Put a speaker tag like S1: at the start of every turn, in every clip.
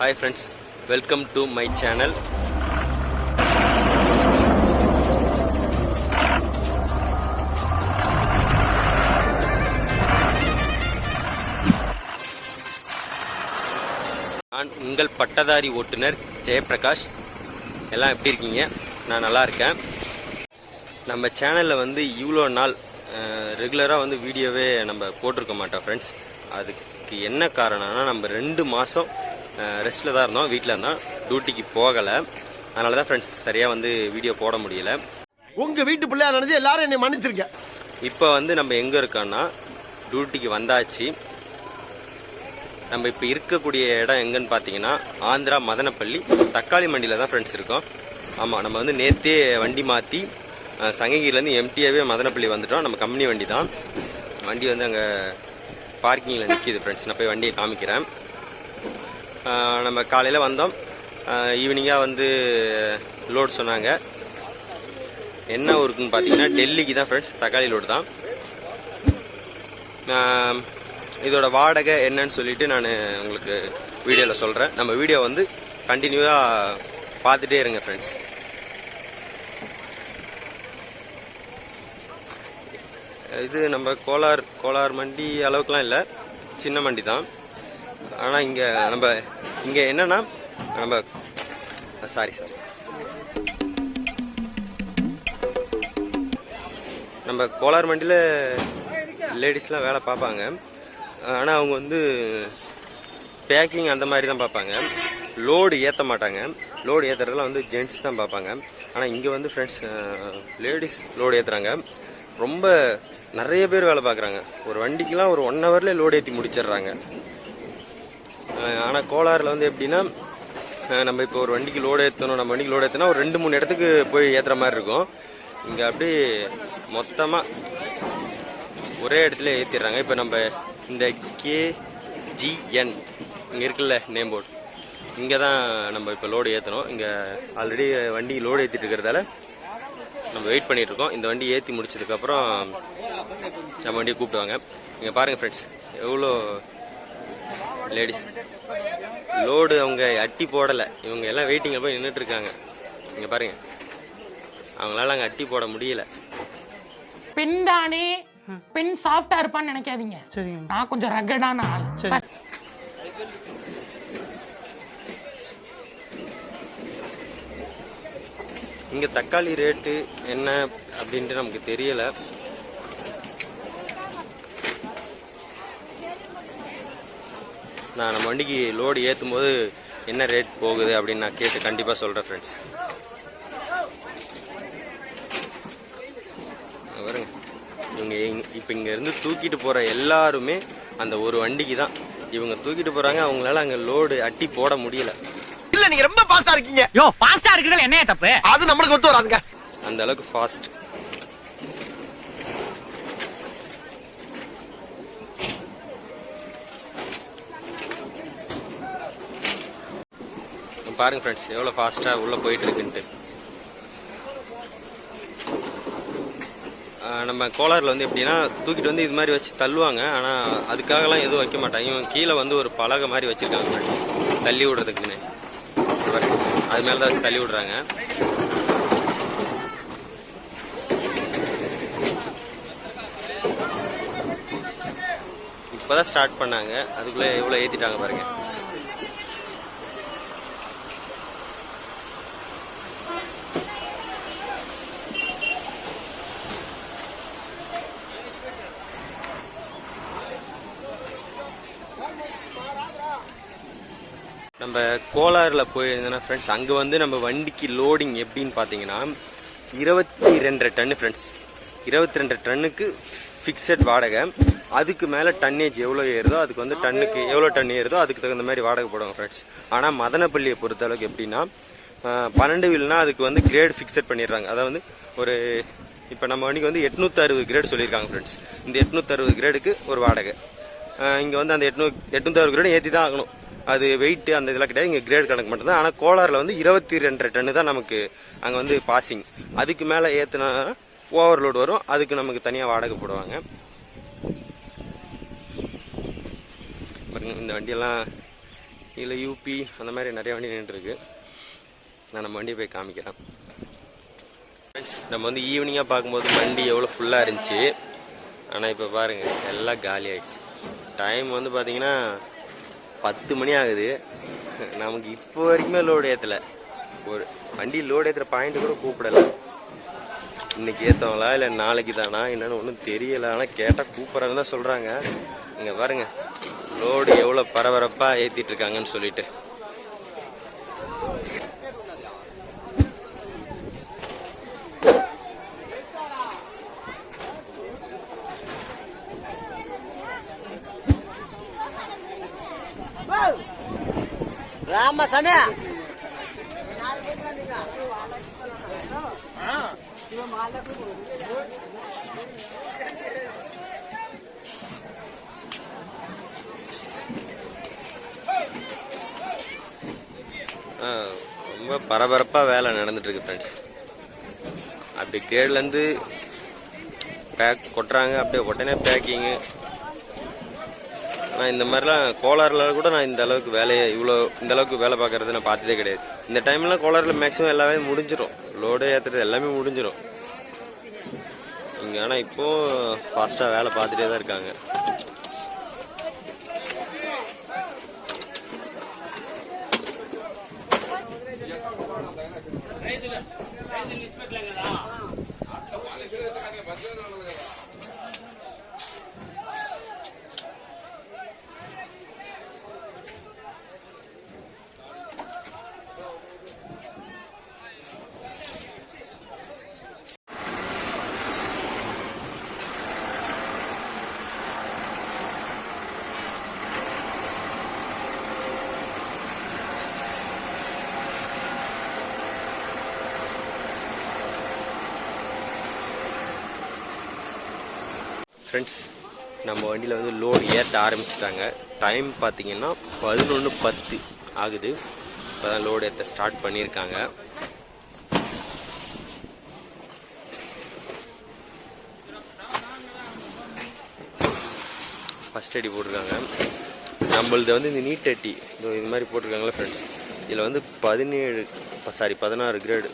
S1: Hi friends welcome to my channel நான் உங்கள் பட்டதாரி ஓட்டுநர் ஜெயபிரகாஷ். எல்லாம் எப்படி இருக்கீங்க? நான் நல்லா இருக்கேன். நம்ம சேனலில் வந்து இவ்வளோ நாள் ரெகுலராக வந்து வீடியோவே நம்ம போட்டிருக்க மாட்டோம் ஃப்ரெண்ட்ஸ் அதுக்கு என்ன காரணம்னா நம்ம ரெண்டு மாதம் ரெஸ்ட்டில் தான் இருந்தோம். வீட்டில் இருந்தோம். டியூட்டிக்கு போகலை. அதனால தான் ஃப்ரெண்ட்ஸ் சரியாக வந்து வீடியோ போட முடியல.
S2: உங்க வீட்டு பிள்ளையா நினைச்சு எல்லாரும் என்னை மன்னிச்சிருங்க.
S1: இப்போ வந்து நம்ம எங்கே இருக்கோம்னா டியூட்டிக்கு வந்தாச்சு. நம்ம இப்போ இருக்கக்கூடிய இடம் எங்கன்னு பார்த்தீங்கன்னா ஆந்திரா மதனப்பள்ளி. தக்காளி மண்டியில் தான் ஃப்ரெண்ட்ஸ் இருக்கோம். ஆமாம் நம்ம வந்து நேற்றே வண்டி மாற்றி சங்ககிரிலேருந்து எம்டியாவே மதனப்பள்ளி வந்துட்டோம். நம்ம கம்பெனி வண்டி தான். வண்டி வந்து அங்கே பார்க்கிங்கில் நிற்கிது ஃப்ரெண்ட்ஸ் நான் போய் வண்டியை காமிக்கிறேன். நம்ம காலையில் வந்தோம். ஈவினிங்காக வந்து லோடு சொன்னாங்க. என்ன ஊருக்குன்னு பார்த்தீங்கன்னா டெல்லிக்கு தான் ஃப்ரெண்ட்ஸ் தக்காளி லோடு தான். இதோட வாடகை என்னன்னு சொல்லிட்டு நான் உங்களுக்கு வீடியோவில் சொல்கிறேன் நம்ம வீடியோ வந்து கண்டினியூவாக பார்த்துட்டே இருங்க ஃப்ரெண்ட்ஸ் இது நம்ம கோலார் கோலார் மண்டி அளவுக்குலாம் இல்லை. சின்ன மண்டி தான். ஆனால் இங்கே நம்ம இங்கே என்னன்னா நம்ம சாரி சார் நம்ம கோலார் மண்டியில் லேடிஸ்லாம் வேலை பார்ப்பாங்க. ஆனால் அவங்க வந்து பேக்கிங் அந்த மாதிரி தான் பார்ப்பாங்க. லோடு ஏற்ற மாட்டாங்க. லோடு ஏற்றுறதுலாம் வந்து ஜென்ட்ஸ் தான் பார்ப்பாங்க. ஆனால் இங்கே வந்து ஃப்ரெண்ட்ஸ் லேடிஸ் லோடு ஏற்றுறாங்க ரொம்ப நிறைய பேர் வேலை பார்க்குறாங்க. ஒரு வண்டிக்கெலாம் ஒரு ஒன் ஹவர்லேயே லோடு ஏற்றி முடிச்சிடுறாங்க. ஆனால் கோலாரில் வந்து எப்படின்னா நம்ம இப்போ ஒரு வண்டிக்கு லோடு ஏற்றணும் நம்ம வண்டிக்கு லோடு ஏற்றினா ஒரு ரெண்டு மூணு இடத்துக்கு போய் ஏற்றுற மாதிரி இருக்கும். இங்கே அப்படியே மொத்தமாக ஒரே இடத்துல ஏற்றிடுறாங்க இப்போ நம்ம இந்த கேஜிஎன் இங்கே இருக்குல்ல நேம் போர்டு இங்கே தான் நம்ம இப்போ லோடு ஏற்றணும் இங்கே ஆல்ரெடி வண்டி லோடு ஏற்றிட்டு இருக்கிறதால நம்ம வெயிட் பண்ணிகிட்ருக்கோம் இந்த வண்டி ஏற்றி முடிச்சதுக்கப்புறம் நம்ம வண்டியை கூப்பிடுவாங்க. இங்கே பாருங்கள் ஃப்ரெண்ட்ஸ் எவ்வளோ லேடிஸ் லோடு அவங்க அட்டி போடலை. இவங்க எல்லாம் வெயிட்டிங்கில் போய் நின்றுட்டு இருக்காங்க இங்கே பாருங்க. அவங்களால அங்கே அட்டி போட முடியல.
S3: பெண் தானே பெண் சாஃப்டா இருப்பான்னு நினைக்காதீங்க.
S4: சரிங்க.
S3: நான் கொஞ்சம் ரகடான ஆள்.
S4: சரி.
S1: இங்கே தக்காளி ரேட்டு என்ன அப்படின்ட்டு நமக்கு தெரியல. நான் நம்ம வண்டிக்கு லோடு ஏற்றும் போது என்ன ரேட் போகுது அப்படின்னு நான் கேட்டு கண்டிப்பாக சொல்கிறேன் ஃப்ரெண்ட்ஸ் வருங்க இவங்க இப்போ இங்கேருந்து தூக்கிட்டு போகிற எல்லாருமே அந்த ஒரு வண்டிக்கு தான். இவங்க தூக்கிட்டு போகிறாங்க அவங்களால அங்கே லோடு அட்டி போட முடியல.
S2: இல்ல நீங்க ரொம்ப பாஸ்டா இருக்கீங்க.
S4: யோ ஃபாஸ்டா இருக்கிறதுல என்ன தப்பு?
S2: அது நம்மளுக்கு ஒத்து வராதுங்க.
S1: அந்த அளவுக்கு ஃபாஸ்ட் பாருங்க ஃப்ரெண்ட்ஸ் எவ்வளோ ஃபாஸ்ட்டாக உள்ளே போயிட்டு இருக்குன்ட்டு நம்ம கோலாரில் வந்து எப்படின்னா தூக்கிட்டு வந்து இது மாதிரி வச்சு தள்ளுவாங்க. ஆனால் அதுக்காகலாம் எதுவும் வைக்க மாட்டாங்க. இவங்க கீழே வந்து ஒரு பலகை மாதிரி வச்சுருக்காங்க ஃப்ரெண்ட்ஸ் தள்ளி விடுறதுக்குன்னு. அது மேலே தான் வச்சு தள்ளி விடுறாங்க. இப்போதான் ஸ்டார்ட் பண்ணாங்க. அதுக்குள்ளே எவ்வளோ ஏற்றிட்டாங்க பாருங்கள் நம்ம கோலாரில் போயிருந்தோன்னா ஃப்ரெண்ட்ஸ் அங்கே வந்து நம்ம வண்டிக்கு லோடிங் எப்படின்னு பார்த்தீங்கன்னா இருபத்தி ரெண்டரை டன்னு ஃப்ரெண்ட்ஸ் இருபத்தி ரெண்டு டன்னுக்கு ஃபிக்ஸட் வாடகை. அதுக்கு மேலே டன்னேஜ் எவ்வளோ ஏறுதோ அதுக்கு வந்து டன்னுக்கு எவ்வளோ டன் ஏறுதோ அதுக்கு தகுந்த மாதிரி வாடகை போடுவாங்க ஃப்ரெண்ட்ஸ் ஆனால் மதனப்பள்ளியை பொறுத்த அளவுக்கு எப்படின்னா பன்னெண்டு வீல்னால் அதுக்கு வந்து கிரேட் ஃபிக்ஸட் பண்ணிடுறாங்க. அதாவது ஒரு இப்போ நம்ம வண்டிக்கு வந்து எட்நூற்றறுபது கிரேடு கிரேட் சொல்லியிருக்காங்க ஃப்ரெண்ட்ஸ் இந்த எட்நூற்றறுபது கிரேடுக்கு ஒரு வாடகை. இங்கே வந்து அந்த எட்நூ எட்நூற்றறுபது கிரேடு ஏற்றி தான் ஆகணும். அது வெயிட் அந்த இதெல்லாம் கிடையாது. இங்கே கிரேட் கணக்கு மட்டும்தான். ஆனால் கோலாரில் வந்து இருபத்தி ரெண்டரை டன்னு தான் நமக்கு அங்கே வந்து பாசிங் அதுக்கு மேலே ஏற்றுனா ஓவர்லோடு வரும். அதுக்கு நமக்கு தனியாக வாடகை போடுவாங்க. பாருங்க இந்த வண்டியெல்லாம் இல்லை யூபி அந்த மாதிரி நிறைய வண்டி நின்றுருக்கு. நான் நம்ம வண்டியை போய் காமிக்கிறேன். ஃப்ரெண்ட்ஸ் நம்ம வந்து ஈவினிங்காக பார்க்கும்போது வண்டி எவ்வளோ ஃபுல்லாக இருந்துச்சு. ஆனால் இப்போ பாருங்கள் எல்லாம் காலி ஆயிடுச்சு. டைம் வந்து பார்த்தீங்கன்னா பத்து மணி ஆகுது. நமக்கு இப்போ வரைக்குமே லோடு ஏற்றலை ஒரு வண்டி லோடு ஏற்றுற பாயிண்ட் கூட கூப்பிடலை. இன்னைக்கு ஏற்றவங்களா இல்லை நாளைக்கு தானா என்னன்னு ஒன்றும் தெரியல. ஆனால் கேட்டால் கூப்பிட்றேன்னு தான் சொல்கிறாங்க இங்கே பாருங்க. லோடு எவ்வளோ பரபரப்பாக ஏற்றிட்டு இருக்காங்கன்னு சொல்லிட்டு.
S2: ராமசாமி.
S1: ரொம்ப பரபரப்பாக வேலை நடந்துட்டு இருக்கு ஃப்ரெண்ட்ஸ் அப்படி கிரேட்லேருந்து பேக் கொட்டுறாங்க அப்படியே உடனே பேக்கிங்கு நான் இந்த மாதிரிலாம் கோலாரில் கூட நான் இந்த அளவுக்கு வேலையை இவ்வளோ இந்த அளவுக்கு வேலை பார்க்கறது நான் பார்த்ததே கிடையாது இந்த டைம்லாம் கோலாரில் மேக்ஸிமம் எல்லாமே முடிஞ்சிடும் லோடு ஏற்றுறது எல்லாமே முடிஞ்சிடும் இங்கே ஆனால் இப்போது ஃபாஸ்ட்டாக வேலை பார்த்துட்டே தான் இருக்காங்க ஃப்ரெண்ட்ஸ் நம்ம வண்டியில் வந்து லோடு ஏற்ற ஆரம்பிச்சிட்டாங்க. டைம் பார்த்தீங்கன்னா பதினொன்று பத்து ஆகுது. இப்போ தான் லோடு ஏற்ற ஸ்டார்ட் பண்ணியிருக்காங்க. ஃபஸ்ட் அடி போட்டிருக்காங்க. நம்மளது வந்து இந்த நீட் அட்டி இதோ இது மாதிரி போட்டிருக்காங்களே ஃப்ரெண்ட்ஸ் இதில் வந்து பதினேழு சாரி பதினாறு கிரேடு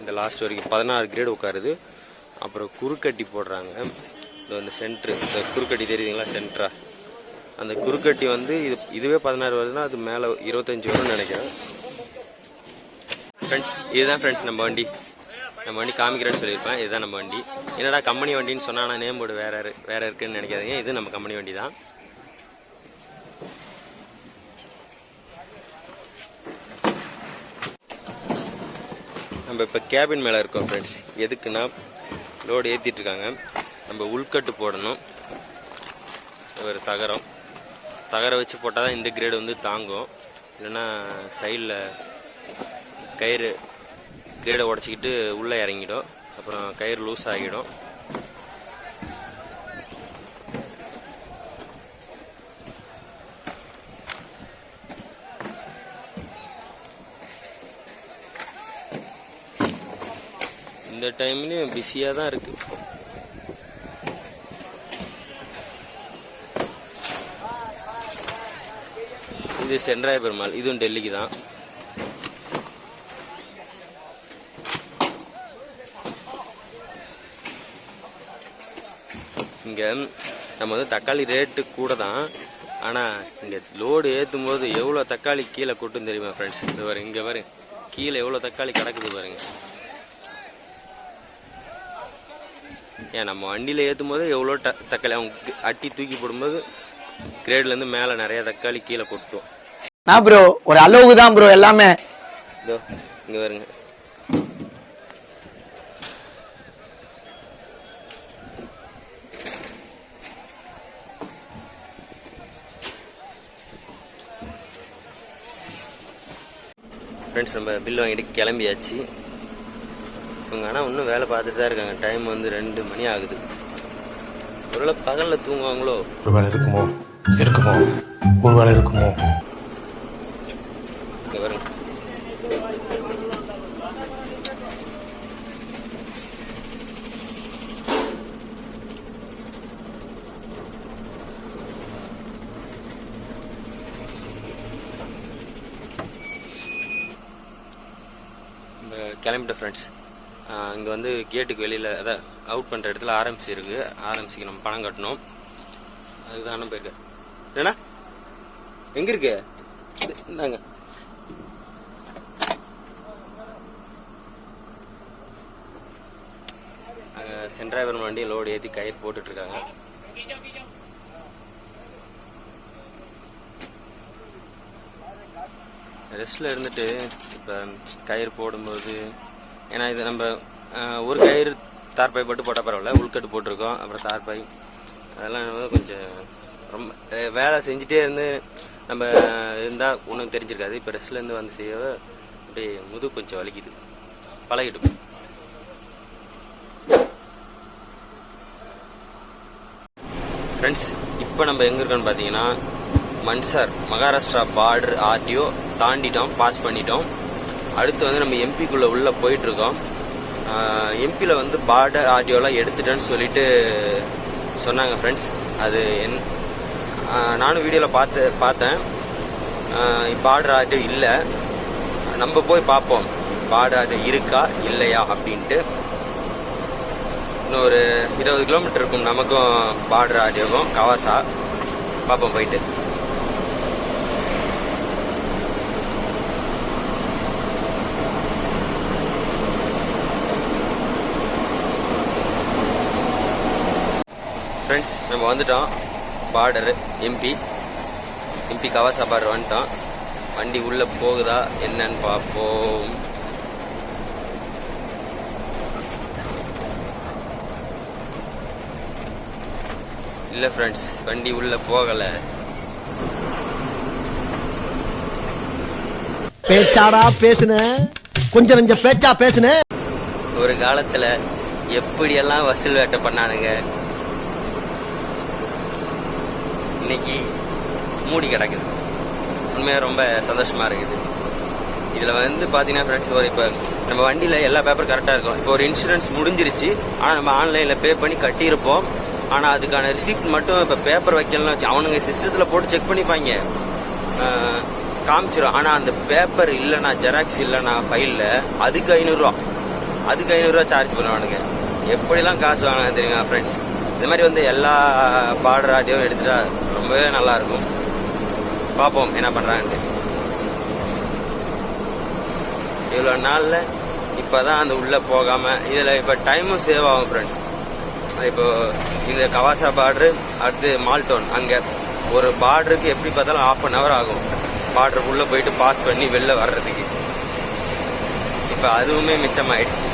S1: இந்த லாஸ்ட் வரைக்கும் பதினாறு கிரேடு உட்காருது. அப்புறம் குறுக்கட்டி போடுறாங்க. இதோ இந்த சென்ட்ரு இந்த குறுக்கட்டி தெரியுதுங்களா சென்ட்ரா அந்த குறுக்கட்டி வந்து இது இதுவே பதினாறு வருதுன்னா அது மேலே இருபத்தஞ்சி வரும்னு நினைக்கிறேன். ஃப்ரெண்ட்ஸ் இதுதான் ஃப்ரெண்ட்ஸ் நம்ம வண்டி. நம்ம வண்டி காமிக்கிறேன்னு சொல்லியிருப்பேன். இதுதான் நம்ம வண்டி. என்னடா கம்பெனி வண்டின்னு சொன்னால் ஆனால் நேம் போர்டு வேற வேறு இருக்குன்னு நினைக்காதீங்க. இது நம்ம கம்பெனி வண்டி தான். நம்ம இப்போ கேபின் மேலே இருக்கோம் ஃப்ரெண்ட்ஸ் எதுக்குன்னா லோடு ஏற்றிட்டு இருக்காங்க. நம்ம உள்கட்டு போடணும். ஒரு தகரம். தகரம் வச்சு போட்டால் தான் இந்த கிரேடு வந்து தாங்கும். இல்லைன்னா சைடில் கயிறு கிரேடை உடச்சிக்கிட்டு உள்ளே இறங்கிடும். அப்புறம் கயிறு லூஸ் ஆகிடும். இந்த டைம்லேயும் பிஸியாக தான் இருக்குது இது சென்றாய பெருமாள் இதுவும் டெல்லிக்கு தான். இங்கே நம்ம வந்து தக்காளி ரேட்டு கூட தான் ஆனால் இங்கே லோடு ஏற்றும் போது எவ்வளோ தக்காளி கீழே கொட்டும் தெரியுமா ஃப்ரெண்ட்ஸ் இது பாருங்க இங்கே பாருங்க. கீழே எவ்வளோ தக்காளி கிடக்குது பாருங்க. ஏன் நம்ம வண்டியில் ஏற்றும் போது எவ்வளோ ட தக்காளி அவங்க அட்டி தூக்கி போடும்போது கிரேட்லேருந்து மேலே நிறைய தக்காளி கீழே கொட்டும்.
S5: நான் ப்ரோ ஒரு அளவுக்கு தான் ப்ரோ எல்லாமே.
S1: இதோ இங்கே பாருங்க. ஃப்ரெண்ட்ஸ் நம்ம பில் வாங்கிட்டு கிளம்பியாச்சு. இவங்க ஆனால் இன்னும் வேலை பார்த்துட்டு தான் இருக்காங்க. டைம் வந்து ரெண்டு மணி ஆகுது. ஒருவேளை பகலில் தூங்குவாங்களோ?
S6: ஒரு வேலை இருக்குமோ? இருக்குமோ? ஒரு வேலை இருக்குமோ
S1: இங்கே பாருங்க கிளம்பிட்டோம் ஃப்ரெண்ட்ஸ் இங்கே வந்து கேட்டுக்கு வெளியில் அதான் அவுட் பண்ணுற இடத்துல ஆர்எம்சி இருக்குது ஆர்எம்சிக்கு நம்ம பணம் கட்டணும். அதுதான் அண்ணன் போயிருக்க என்ன எங்கே இருக்கு? இந்தாங்க. அங்கே சென்ட்ராய்வர் வண்டி லோடு ஏற்றி கயிறு போட்டுட்ருக்காங்க ரெஸ்ட்டில் இருந்துட்டு இப்போ கயிறு போடும்போது ஏன்னா இது நம்ம ஒரு கயிறு தார்பாய் போட்டு போட்டால் பரவாயில்ல உள்கட்டு போட்டிருக்கோம் அப்புறம் தார்பாய் அதெல்லாம் கொஞ்சம் ரொம்ப வேலை செஞ்சுட்டே இருந்து நம்ம இருந்தால் ஒன்றும் தெரிஞ்சிருக்காது. இப்போ ரெஸ்ட்லேருந்து வந்து செய்ய அப்படியே முது கொஞ்சம் வலிக்குது. பழகிடும். ஃப்ரெண்ட்ஸ் இப்போ நம்ம எங்கே இருக்கோம்னு பார்த்தீங்கன்னா மன்சார் மகாராஷ்டிரா பார்டர் ஆர்டிஓ தாண்டிட்டோம் பாஸ் பண்ணிட்டோம். அடுத்து வந்து நம்ம எம்பிக்குள்ளே உள்ளே போயிட்டுருக்கோம். எம்பியில் வந்து பார்டர் ஆர்டிஓலாம் எடுத்துட்டேன்னு சொல்லிட்டு சொன்னாங்க ஃப்ரெண்ட்ஸ் அது என் நானும் வீடியோவில் பார்த்து பார்த்தேன். பார்டர் ஆர்டிஓ இல்லை. நம்ம போய் பார்ப்போம். பார்டர் ஆர்டிஓ இருக்கா இல்லையா அப்படின்ட்டு. இன்னும் ஒரு இருபது கிலோமீட்டர் இருக்கும் நமக்கும் பார்டர் ஆடியோக்கும் கவாசா. பார்ப்போம் போயிட்டு. ஃப்ரெண்ட்ஸ் நம்ம வந்துட்டோம். Border MP MP Khawasa border வந்துட்டோம். வண்டி உள்ளே போகுதா என்னன்னு பார்ப்போம். இல்லை ஃப்ரெண்ட்ஸ் வண்டி உள்ளே போகலை.
S2: பேச்சாடா பேசுன? கொஞ்சம் கொஞ்சம் பேச்சா பேசுன?
S1: ஒரு காலத்தில் எப்படியெல்லாம் வசூல் வேட்டை பண்ணானுங்க? இன்னைக்கு மூடி கிடக்குது. உண்மையாக ரொம்ப சந்தோஷமாக இருக்குது. இதில் வந்து பார்த்தீங்கன்னா ஃப்ரெண்ட்ஸ் ஒரு இப்போ நம்ம வண்டியில் எல்லா பேப்பரும் கரெக்டாக இருக்கும். இப்போ ஒரு இன்சூரன்ஸ் முடிஞ்சிருச்சு. ஆனால் நம்ம ஆன்லைனில் பே பண்ணி கட்டியிருப்போம். ஆனால் அதுக்கான ரிசிப்ட் மட்டும் இப்போ பேப்பர் வைக்கலாம் வச்சு அவனுங்க சிஸ்டத்தில் போட்டு செக் பண்ணிப்பாங்க. காமிச்சிடும் ஆனால் அந்த பேப்பர் இல்லைண்ணா ஜெராக்ஸ் இல்லைண்ணா ஃபைலில் அதுக்கு ஐநூறுரூவா அதுக்கு ஐநூறுரூவா சார்ஜ் பண்ணுவானுங்க. எப்படிலாம் காசு வாங்கினா தெரியுங்க ஃப்ரெண்ட்ஸ் இந்த மாதிரி வந்து எல்லா பாடுற ஆடியோவும் எடுத்துகிட்டா ரொம்பவே நல்லாயிருக்கும். பார்ப்போம் என்ன பண்ணுறாங்கன்ட்டு இவ்வளோ நாளில் இப்போ தான் அந்த உள்ளே போகாமல் இதில் இப்போ டைமும் சேவ் ஆகும் ஃப்ரெண்ட்ஸ் இப்போ இந்த கவாசா பார்டரு அடுத்து மால்டோன் அங்கே ஒரு பார்டருக்கு எப்படி பார்த்தாலும் ஆஃப் அன் ஹவர் ஆகும். பார்டருக்குள்ளே போயிட்டு பாஸ் பண்ணி வெளில வர்றதுக்கு. இப்போ அதுவுமே மிச்சமாயிடுச்சு.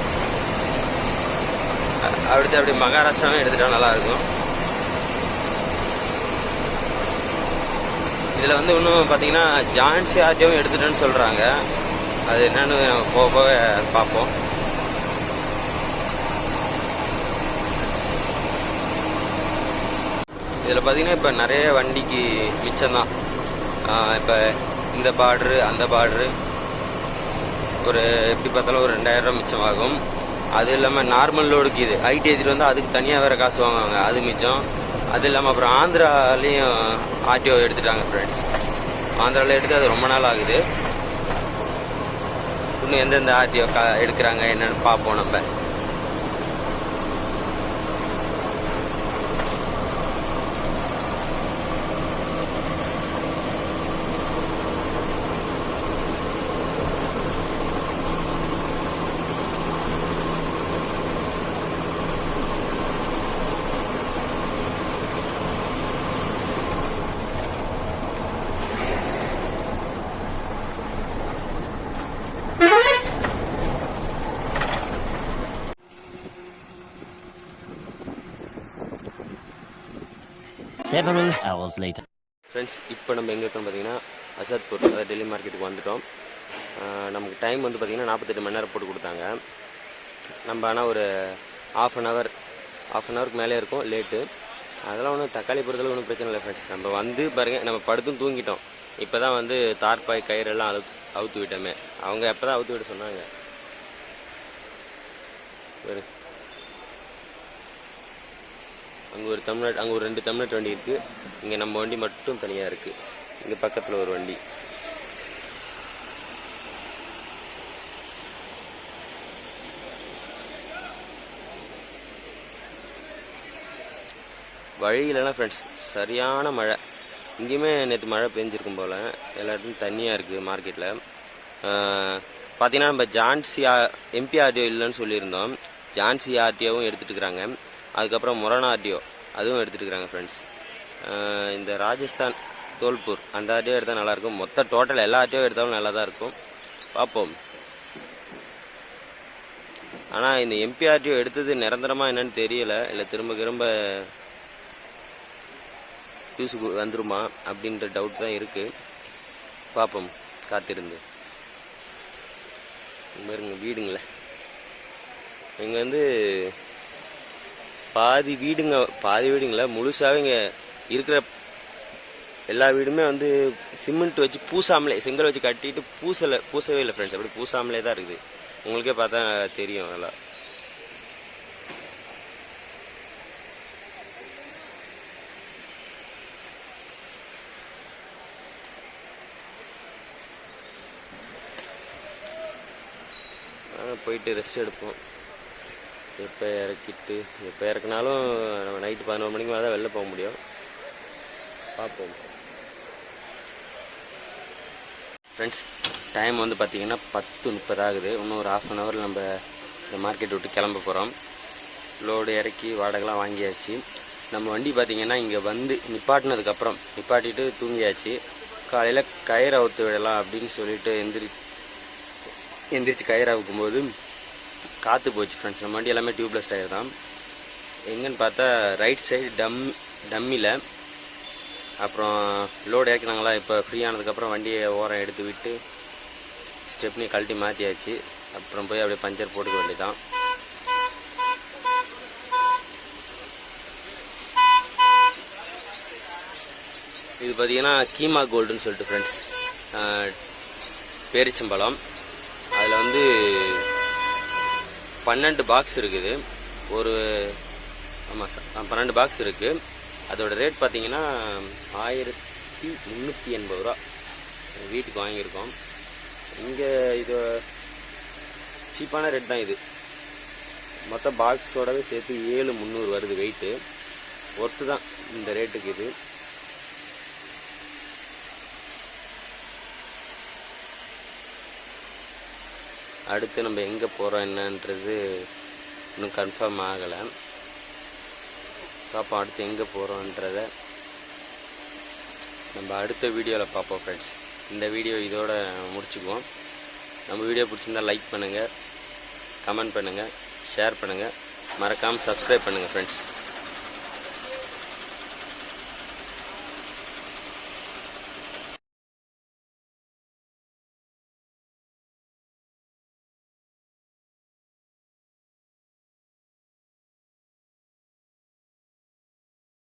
S1: அடுத்து அப்படி மகாராஷ்டிராவும் எடுத்துட்டா நல்லாயிருக்கும். இதில் வந்து இன்னும் பார்த்தீங்கன்னா ஜான்சி ஆர்டியும் எடுத்துட்டேன்னு சொல்கிறாங்க. அது என்னன்னு போக போக பார்ப்போம். இதில் பார்த்தீங்கன்னா இப்போ நிறைய வண்டிக்கு மிச்சம்தான். இப்போ இந்த பார்டரு அந்த பார்டரு. ஒரு எப்படி பார்த்தாலும் ஒரு ரெண்டாயிரம் ரூபா மிச்சமாகும். அது இல்லாமல் நார்மல் லோடுக்கு இது. ஐடி ஏற்றிட்டு வந்து அதுக்கு தனியாக வேறு காசு வாங்குவாங்க. அது மிச்சம். அது இல்லாமல் அப்புறம் ஆந்திராலேயும் ஆர்டிஓ எடுத்துட்டாங்க ஃப்ரெண்ட்ஸ் ஆந்திராவில் எடுத்து அது ரொம்ப நாள் ஆகுது. இன்னும் எந்தெந்த ஆர்டிஓ கா எடுக்கிறாங்க என்னென்னு பார்ப்போம் நம்ம.
S7: Several hours later.
S1: ஃப்ரெண்ட்ஸ் இப்போ நம்ம எங்கே இருக்கோம்னு பார்த்தீங்கன்னா அசத்பூர் அதாவது டெல்லி மார்க்கெட்டுக்கு வந்துட்டோம். நமக்கு டைம் வந்து பார்த்தீங்கன்னா நாற்பத்தெட்டு மணி நேரம் போட்டு கொடுத்தாங்க. நம்ம ஆனால் ஒரு half an hour half an ஹவருக்கு மேலே இருக்கும் லேட்டு அதெல்லாம் ஒன்றும் தக்காளி பொறுத்தளவு ஒன்றும் பிரச்சனை இல்லை ஃப்ரெண்ட்ஸ் நம்ம வந்து பாருங்க நம்ம படுத்தும் தூங்கிட்டோம். இப்போ தான் வந்து தார்பாய் கயிறெல்லாம் அவு அவுத்து விட்டோமே. அவங்க எப்போ தான் அவுத்து விட சொன்னாங்க? பாரு. அங்கே ஒரு தமிழ்நாட்டு அங்கே ஒரு ரெண்டு தமிழ்நாட்டு வண்டி இருக்குது இங்கே நம்ம வண்டி மட்டும் தனியாக இருக்குது இங்கே பக்கத்தில் ஒரு வண்டி. வழியிலலாம் ஃப்ரெண்ட்ஸ் சரியான மழை. இங்கேயுமே நேற்று மழை பெஞ்சிருக்கும் போல். எல்லா இடத்துலையும் தண்ணியாக இருக்குது மார்க்கெட்டில் பார்த்திங்கன்னா நம்ம ஜான்சி எம்பி ஆர்டிஓ இல்லைன்னு சொல்லியிருந்தோம். ஜான்சி ஆர்டிஓவும் எடுத்துகிட்டு இருக்கிறாங்க. அதுக்கப்புறம் மொரானா ஆர்டிஓ அதுவும் எடுத்துகிட்டு இருக்கிறாங்க ஃப்ரெண்ட்ஸ் இந்த ராஜஸ்தான் தோல்பூர் அந்த ஆர்டிஓ எடுத்தால் நல்லாயிருக்கும். மொத்த டோட்டல் எல்லா ஆர்டிஓ எடுத்தாலும் நல்லா தான் இருக்கும். பார்ப்போம். ஆனால் இந்த எம்பிஆர்டிஓ எடுத்தது நிரந்தரமாக என்னன்னு தெரியல. இல்லை திரும்ப திரும்ப யூஸுக்கு வந்துருமா அப்படின்ற டவுட் தான் இருக்குது பார்ப்போம். காத்திருந்து. இங்க பாருங்க வீடுங்களே. இங்கே வந்து பாதி வீடுங்க பாதி வீடுங்கள முழுசாகவே இங்கே இருக்கிற எல்லா வீடுமே வந்து சிமெண்ட் வச்சு பூசாமலே செங்கல் வச்சு கட்டிட்டு பூசலை பூசவே இல்லை ஃப்ரெண்ட்ஸ் அப்படி பூசாமலே தான் இருக்குது. உங்களுக்கே பார்த்தா தெரியும் அதெல்லாம். போயிட்டு ரெஸ்ட் எடுப்போம். எப்போ இறக்கிட்டு எப்போ இறக்குனாலும் நம்ம நைட்டு பதினோரு மணிக்கு மேலே தான் வெளில போக முடியும். பார்ப்போம். ஃப்ரெண்ட்ஸ் டைம் வந்து பார்த்திங்கன்னா பத்து முப்பது ஆகுது. இன்னும் ஒரு ஆஃப் அன் ஹவர் நம்ம இந்த மார்க்கெட் விட்டு கிளம்ப போகிறோம் லோடு இறக்கி வாடகைலாம் வாங்கியாச்சு. நம்ம வண்டி பார்த்திங்கன்னா இங்கே வந்து நிப்பாட்டினதுக்கப்புறம் நிப்பாட்டிட்டு தூங்கியாச்சு. காலையில் கயிறு அவுத்து விடலாம் அப்படின்னு சொல்லிட்டு எந்திரி எந்திரிச்சு கயிறு அவுக்கும்போது காற்று போச்சு ஃப்ரெண்ட்ஸ் நம்ம வண்டி எல்லாமே டியூப்லெஸ் டயர் தான். எங்கன்னு பார்த்தா ரைட் சைடு டம் டம்மியில் அப்புறம் லோடு இறக்கினாங்களா இப்போ ஃப்ரீ ஆனதுக்கப்புறம் வண்டியை ஓரம் எடுத்து விட்டு ஸ்டெப்னி கழட்டி மாற்றியாச்சு அப்புறம் போய் அப்படியே பஞ்சர் போட்டுக்க வேண்டியதான் இது பார்த்தீங்கன்னா கீமா கோல்டுன்னு சொல்லிட்டு ஃப்ரெண்ட்ஸ் பேரிச்சம்பழம். அதில் வந்து பன்னெண்டு பாக்ஸ் இருக்குது. ஒரு ஆமாம் சார் பன்னெண்டு பாக்ஸ் இருக்குது அதோட ரேட் பார்த்தீங்கன்னா ஆயிரத்தி முந்நூற்றி எண்பது ரூபா. வீட்டுக்கு வாங்கியிருக்கோம். இங்கே இது சீப்பான ரேட் தான் இது. மொத்த பாக்ஸோடவே சேர்த்து ஏழு முந்நூறு வருது வெயிட்டு ஒர்த்து தான் இந்த ரேட்டுக்கு இது. அடுத்து நம்ம எங்கே போகிறோம் என்னன்றது இன்னும் கன்ஃபார்ம் ஆகலை. பார்ப்போம் அடுத்து எங்கே போகிறோன்றத நம்ம அடுத்த வீடியோவில் பார்ப்போம் ஃப்ரெண்ட்ஸ் இந்த வீடியோ இதோட முடிச்சுக்குவோம். நம்ம வீடியோ பிடிச்சிருந்தா லைக் பண்ணுங்கள் கமெண்ட் பண்ணுங்கள் ஷேர் பண்ணுங்கள் மறக்காமல் சப்ஸ்கிரைப் பண்ணுங்கள் ஃப்ரெண்ட்ஸ்